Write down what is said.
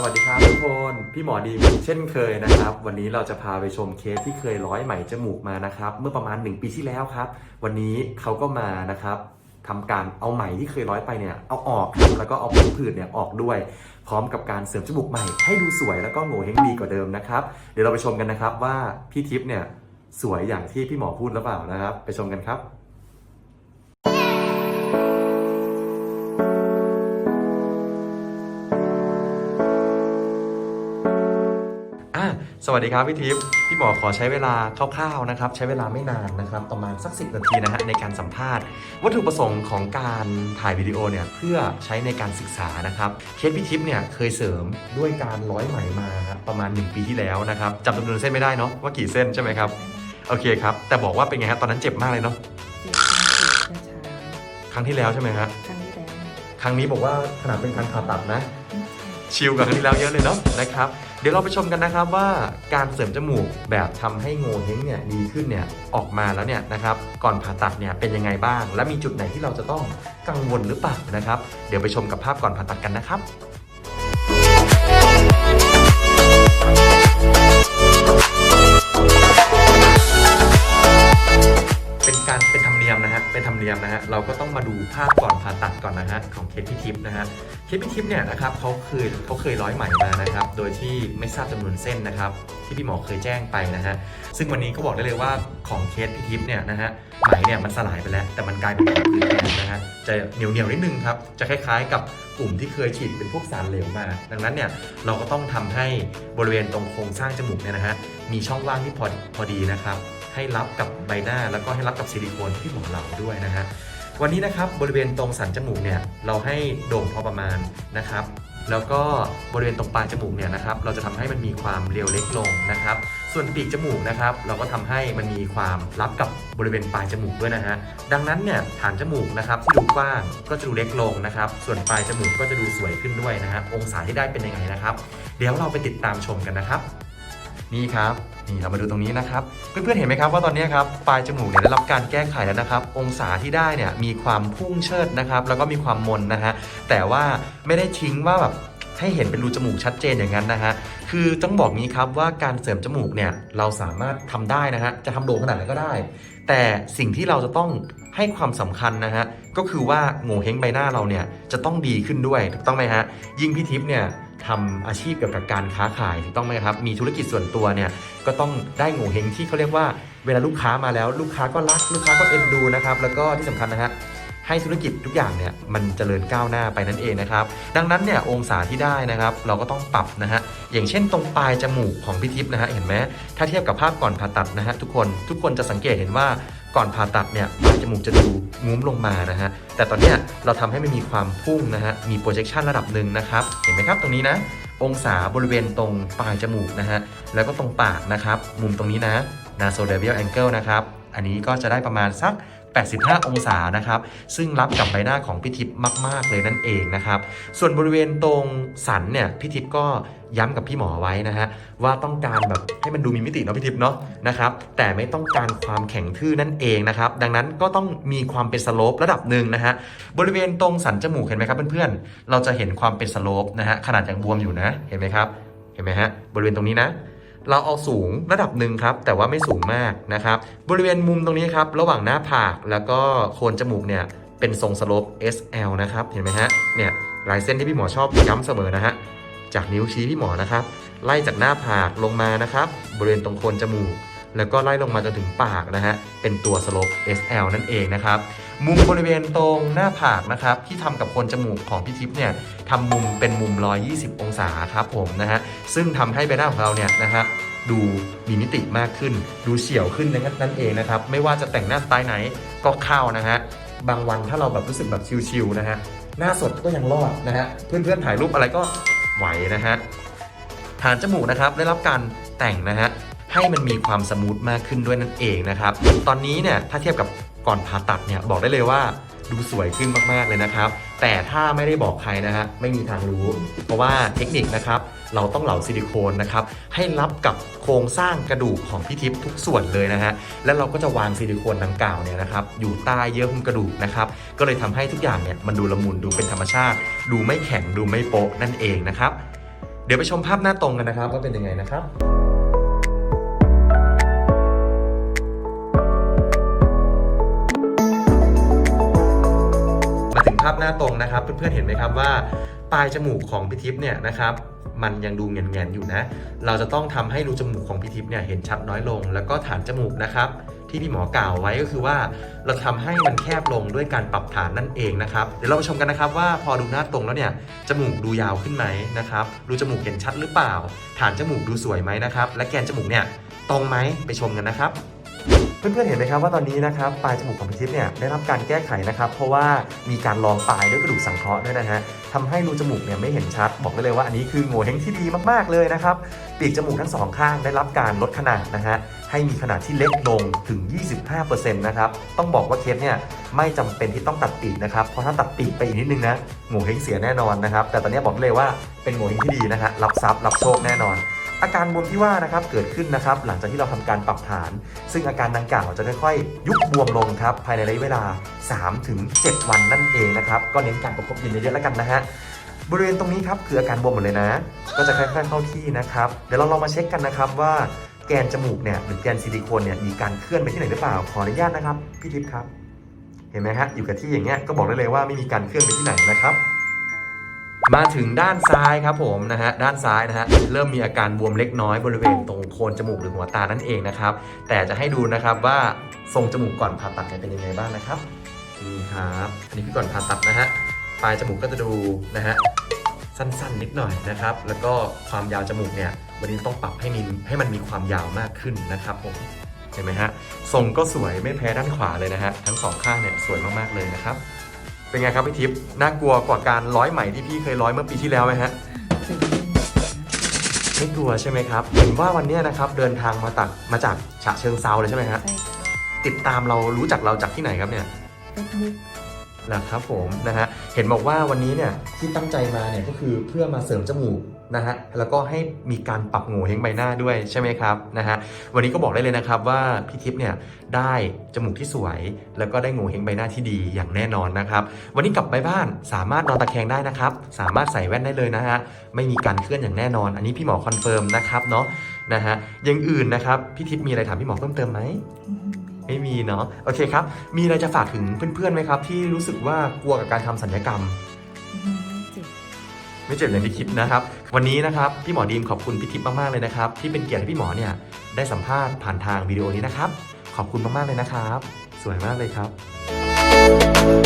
สวัสดีครับทุกคนพี่หมอดีเช่นเคยนะครับ วันนี้เราจะพาไปชมเคสที่เคยร้อยไหมจมูกมานะครับ เมื่อประมาณ 1 ปีที่แล้วครับ วันนี้เขาก็มานะครับทำการเอาไหมที่เคยร้อยไปเนี่ยเอาออกครับแล้วก็เอาผงผืดเนี่ยออกด้วย พร้อมกับการเสริมจมูกใหม่ให้ดูสวยแล้วก็โง่เฮงดีกว่าเดิมนะครับ เดี๋ยวเราไปชมกันนะครับว่าพี่ทิพย์เนี่ยสวยอย่างที่พี่หมอพูดหรือเปล่านะครับ ไปชมกันครับ สวัสดีครับพี่ทิพย์พี่หมอขอใช้เวลาคร่าวๆนะครับ ใช้เวลาไม่นานนะครับ ประมาณสักสินาทีนะฮะในการสัมภาษณ์ วัตถุประสงค์ของการถ่ายวิดีโอเนี่ยเพื่อใช้ในการศึกษานะครับเคสพี่ทิพย์เนี่ยเคยเสริมด้วยการร้อยไหมมาครับประมาณ 1 ปีที่แล้วนะครับจำจำนวนเส้นไม่ได้เนาะว่ากี่เส้นใช่ไหมครับโอเคครับแต่บอกว่าเป็นไงฮะตอนนั้นเจ็บมากเลยเนาะครั้งที่แล้วใช่ไหมฮะครั้งที่แล้วครั้งนี้บอกว่าขนาดเป็นการผ่าตัดนะช่ชิลกว่าครั้งที่แล้วเยอะเลยเนาะนะครับ เดี๋ยวเราไปชมกันนะครับว่าการเสริมจมูกแบบทำให้โงเฮงเนี่ยดีขึ้นเนี่ยออกมาแล้วเนี่ยนะครับก่อนผ่าตัดเนี่ยเป็นยังไงบ้าง และมีจุดไหนที่เราจะต้องกังวลหรือเปล่านะครับ เดี๋ยวไปชมกับภาพก่อนผ่าตัดกันนะครับเป็นการเป็นธรรมเนียมนะฮะ เป็นธรรมเนียมนะฮะ เราก็ต้องมาดูภาพก่อนผ่าตัดก่อนนะฮะ ของเคสพี่ทิพย์นะฮะ เคสพี่ทิพย์เนี่ยนะครับเขาเคยเขาเคยร้อยไหมมานะครับ โดยที่ไม่ทราบจำนวนเส้นนะครับ ที่พี่หมอเคยแจ้งไปนะฮะซึ่งวันนี้ก็บอกได้เลยว่าของเคสพี่ทิพย์เนี่ยนะฮะไหมเนี่ยมันสลายไปแล้ว แต่มันกลายเป็นผืนแทนนะฮะจะเหนียวเหนียวๆนิดนึงครับ จะคล้ายๆกับกลุ่มที่เคยฉีดเป็นพวกสารเหลวมา ดังนั้นเนี่ยเราก็ต้องทำให้บริเวณตรงโครงสร้างจมูกเนี่ยนะฮะมีช่องว่างที่พอพอดีนะครับให้รับกับใบหน้าแล้วก็ให้รับกับซิลิโคนที่พี่หมอเหลาด้วยนะฮะ วันนี้นะครับบริเวณตรงสันจมูกเนี่ยเราให้โด่งพอประมาณนะครับ แล้วก็บริเวณตรงปลายจมูกเนี่ยนะครับ เราจะทำให้มันมีความเรียวเล็กลงนะครับ ส่วนปีกจมูกนะครับ เราก็ทำให้มันมีความรับกับบริเวณปลายจมูกด้วยนะฮะดังนั้นเนี่ยฐานจมูกนะครับที่ดูกว้างก็จะดูเล็กลงนะครับ ส่วนปลายจมูกก็จะดูสวยขึ้นด้วยนะฮะองศาที่ได้เป็นยังไงนะครับ เดี๋ยวเราไปติดตามชมกันนะครับ นี่ครับนี่เรามาดูตรงนี้นะครับ เพื่อนๆเห็นไหมครับว่าตอนนี้ครับปลายจมูกเนี่ยได้รับการแก้ไขแล้วนะครับ องศาที่ได้เนี่ยมีความพุ่งเชิดนะครับ แล้วก็มีความมนนะฮะแต่ว่าไม่ได้ทิ้งว่าแบบให้เห็นเป็นรูจมูกชัดเจนอย่างนั้นนะฮะ คือต้องบอกงี้ครับว่าการเสริมจมูกเนี่ยเราสามารถทำได้นะฮะ จะทำโด่งขนาดไหนก็ได้ แต่สิ่งที่เราจะต้องให้ความสำคัญนะฮะ ก็คือว่าโง่เฮงใบหน้าเราเนี่ยจะต้องดีขึ้นด้วยถูกต้องไหมฮะ ยิ่งพี่ทิพย์เนี่ย ทำอาชีพเกี่ยวกับการค้าขายถูกต้องไหมครับ มีธุรกิจส่วนตัวเนี่ยก็ต้องได้โง่เฮงที่เขาเรียกว่าเวลาลูกค้ามาแล้วลูกค้าก็รัก ลูกค้าก็เอ็นดูนะครับ แล้วก็ที่สำคัญนะฮะให้ธุรกิจทุกอย่างเนี่ยมันเจริญก้าวหน้าไปนั่นเองนะครับ ดังนั้นเนี่ยองศาที่ได้นะครับ เราก็ต้องปรับนะฮะอย่างเช่นตรงปลายจมูกของพี่ทิพย์นะฮะเห็นไหมถ้าเทียบกับภาพก่อนผ่าตัดนะฮะทุกคนทุกคนจะสังเกตเห็นว่า ก่อนผ่าตัดเนี่ยปลายจมูกจะดูงุ้มลงมานะฮะ แต่ตอนเนี้ยเราทำให้มันมีความพุ่งนะฮะ มี projection ระดับหนึ่งนะครับ เห็นไหมครับตรงนี้นะ องศาบริเวณตรงปลายจมูกนะฮะ แล้วก็ตรงปากนะครับ มุมตรงนี้นะ nasolabial angle นะครับ อันนี้ก็จะได้ประมาณสัก 85 องศานะครับ ซึ่งรับกับใบหน้าของพี่ทิพย์มาก ๆ เลยนั่นเองนะครับ ส่วนบริเวณตรงสันเนี่ยพี่ทิพย์ก็ย้ำกับพี่หมอไว้นะฮะว่าต้องการแบบให้มันดูมีมิติเนาะพี่ทิพย์เนาะนะครับแต่ไม่ต้องการความแข็งทื่อนั่นเองนะครับดังนั้นก็ต้องมีความเป็นสโลประดับหนึ่งนะฮะบริเวณตรงสันจมูกเห็นไหมครับเพื่อนๆเราจะเห็นความเป็นสโลปนะฮะขนาดยังบวมอยู่นะเห็นไหมครับเห็นไหมฮะบริเวณตรงนี้นะ เราเอาสูงระดับหนึ่งครับ แต่ว่าไม่สูงมากนะครับ บริเวณมุมตรงนี้ครับ ระหว่างหน้าผากแล้วก็โคนจมูกเนี่ย เป็นทรงสโลป SL นะครับ เห็นไหมฮะ เนี่ยลายเส้นที่พี่หมอชอบย้ำเสมอนะฮะ จากนิ้วชี้พี่หมอนะครับ ไล่จากหน้าผากลงมานะครับ บริเวณตรงโคนจมูก แล้วก็ไล่ลงมาจนถึงปากนะฮะ เป็นตัวสโลป SL นั่นเองนะครับ มุมบริเวณตรงหน้าผากนะครับที่ทำกับโคนจมูกของพี่ทิพย์เนี่ยทำมุมเป็นมุม 120 องศาครับผมนะฮะซึ่งทำให้ใบหน้าของเราเนี่ยนะฮะดูมีมิติมากขึ้น ดูเฉียวขึ้นนั่นเองนะครับไม่ว่าจะแต่งหน้าสไตล์ไหนก็เข้านะฮะบางวันถ้าเราแบบรู้สึกแบบชิลๆนะฮะหน้าสดก็ยังรอดนะฮะเพื่อนๆถ่ายรูปอะไรก็ไหวนะฮะฐานจมูกนะครับได้รับการแต่งนะฮะให้มันมีความสมูทมากขึ้นด้วยนั่นเองนะครับ ตอนนี้เนี่ยถ้าเทียบกับ ก่อนผ่าตัดเนี่ยบอกได้เลยว่าดูสวยขึ้นมากๆเลยนะครับ แต่ถ้าไม่ได้บอกใครนะฮะไม่มีทางรู้ เพราะว่าเทคนิคนะครับเราต้องเหลาซิลิโคนนะครับให้รับกับโครงสร้างกระดูกของพี่ทิพย์ทุกส่วนเลยนะฮะแล้วเราก็จะวางซิลิโคนดังกล่าวเนี่ยนะครับอยู่ใต้เยื่อหุ้มกระดูกนะครับก็เลยทำให้ทุกอย่างเนี่ยมันดูละมุนดูเป็นธรรมชาติ ดูไม่แข็งดูไม่โป๊ะนั่นเองนะครับเดี๋ยวไปชมภาพหน้าตรงกันนะครับว่าเป็นยังไงนะครับาพหน้าตรงนะครับ เพื่อนๆเห็นไหมครับว่าปลายจมูกของพี่ทิพย์เนี่ยนะครับมันยังดูเงียนๆอยู่นะ เราจะต้องทำให้รูจมูกของพี่ทิพย์เนี่ยเห็นชัดน้อยลง แล้วก็ฐานจมูกนะครับที่พี่หมอกล่าวไว้ก็คือว่าเราทำให้มันแคบลงด้วยการปรับฐานนั่นเองนะครับ เดี๋ยวเรามาชมกันนะครับว่าพอดูหน้าตรงแล้วเนี่ยจมูกดูยาวขึ้นไหมนะครับรูจมูกเห็นชัดหรือเปล่า ฐานจมูกดูสวยไหมนะครับ และแกนจมูกเนี่ยตรงไหมไปชมกันนะครับ เพื่อนๆเห็นไหมครับว่าตอนนี้นะครับปลายจมูกของพี่ทิพย์เนี่ยได้รับการแก้ไขนะครับเพราะว่ามีการรองปลายด้วยกระดูกสังเคราะห์ด้วยนะฮะทำให้รูจมูกเนี่ยไม่เห็นชัด บอกได้เลยว่าอันนี้คือโง่เฮงที่ดีมากๆเลยนะครับปีกจมูกทั้งสองข้างได้รับการลดขนาดนะฮะให้มีขนาดที่เล็กลงถึง 25%นะครับต้องบอกว่าเคสเนี่ยไม่จำเป็นที่ต้องตัดปีกนะครับเพราะถ้าตัดปีกไปอีกนิดนึงนะโง่เฮงเสียแน่นอนนะครับแต่ตอนนี้บอกได้เลยว่าเป็นโง่เฮงที่ดีนะฮะรับทรัพย์รับโชคแน่นอน อาการบวมที่ว่านะครับเกิดขึ้นนะครับหลังจากที่เราทำการปรับฐาน ซึ่งอาการดังกล่าวจะค่อยๆ ยุบบวมลงครับภายในระยะเวลา 3-7 วันนั่นเองนะครับก็เน้นการประคบเย็นเยอะๆแล้วกันนะฮะบริเวณตรงนี้ครับคืออาการบวมหมดเลยนะ ก็จะค่อยๆเข้าที่นะครับเดี๋ยวเราลองมาเช็คกันนะครับว่าแกนจมูกเนี่ยหรือแกนซิลิโคนเนี่ยมีการเคลื่อนไปที่ไหนหรือเปล่าขออนุญาตนะครับพี่ทิพย์ครับ เห็นไหมฮะอยู่กับที่อย่างเงี้ยก็บอกได้เลยว่าไม่มีการเคลื่อนไปที่ไหนนะครับ มาถึงด้านซ้ายครับผมนะฮะด้านซ้ายนะฮะเริ่มมีอาการบวมเล็กน้อยบริเวณตรงโคนจมูกหรือหัวตานั่นเองนะครับ แต่จะให้ดูนะครับว่าทรงจมูกก่อนผ่าตัดเป็นยังไงบ้างนะครับนี่ครับอันนี้คือก่อนผ่าตัดนะฮะปลายจมูกก็จะดูนะฮะสั้นๆ นิดหน่อยนะครับ แล้วก็ความยาวจมูกเนี่ยวันนี้ต้องปรับให้มีให้มันมีความยาวมากขึ้นนะครับผมเห็นไหมฮะทรงก็สวยไม่แพ้ด้านขวาเลยนะฮะทั้งสองข้างเนี่ยสวยมากๆเลยนะครับ เป็นไงครับพี่ทิพย์น่ากลัวกว่าการร้อยไหมที่พี่เคยร้อยเมื่อปีที่แล้วไหมฮะตื่นเต้นนะไม่กลัวใช่ไหมครับ เห็นว่าวันเนี้ยนะครับเดินทางมาตักมาจากฉะเชิงเซาเลยใช่ไหมฮะใช่ติดตามเรารู้จักเราจากที่ไหนครับเนี่ย เฟซบุ๊ก นะครับผมนะฮะเห็นบอกว่าวันนี้เนี่ยที่ตั้งใจมาเนี่ยก็คือเพื่อมาเสริมจมูกนะฮะแล้วก็ให้มีการปรับโงเ่เฮงใบหน้าด้วยใช่ไหมครับนะฮะวันนี้ก็บอกได้เลยนะครับว่าพี่ทิพย์เนี่ยได้จมูกที่สวย แล้วก็ได้โงเ่เฮงใบหน้าที่ดีอย่างแน่นอนนะครับวันนี้กลับไปบ้านสามารถนอนตะแคงได้นะครับสามารถใส่แว่นได้เลยนะฮะไม่มีการเคลื่อนอย่างแน่นอน อันนี้พี่หมอคอนเฟิร์มนะครับเนาะนะฮะอยังอื่นนะครับพี่ทิพย์มีอะไรถามพี่หมอเพิ่มเติมไหม ไม่มีเนาะโอเคครับ มีอะไรจะฝากถึงเพื่อนๆไหมครับ ที่รู้สึกว่ากลัวกับการทำสัญญกรรมอืมเจ็บไม่เจ็บอย่างที่คิดนะครับ วันนี้นะครับพี่หมอดีมขอบคุณพี่ทิพย์มากๆเลยนะครับ ที่เป็นเกียรติให้พี่หมอเนี่ยได้สัมภาษณ์ผ่านทางวิดีโอนี้นะครับ ขอบคุณมากๆเลยนะครับ สวยมากเลยครับ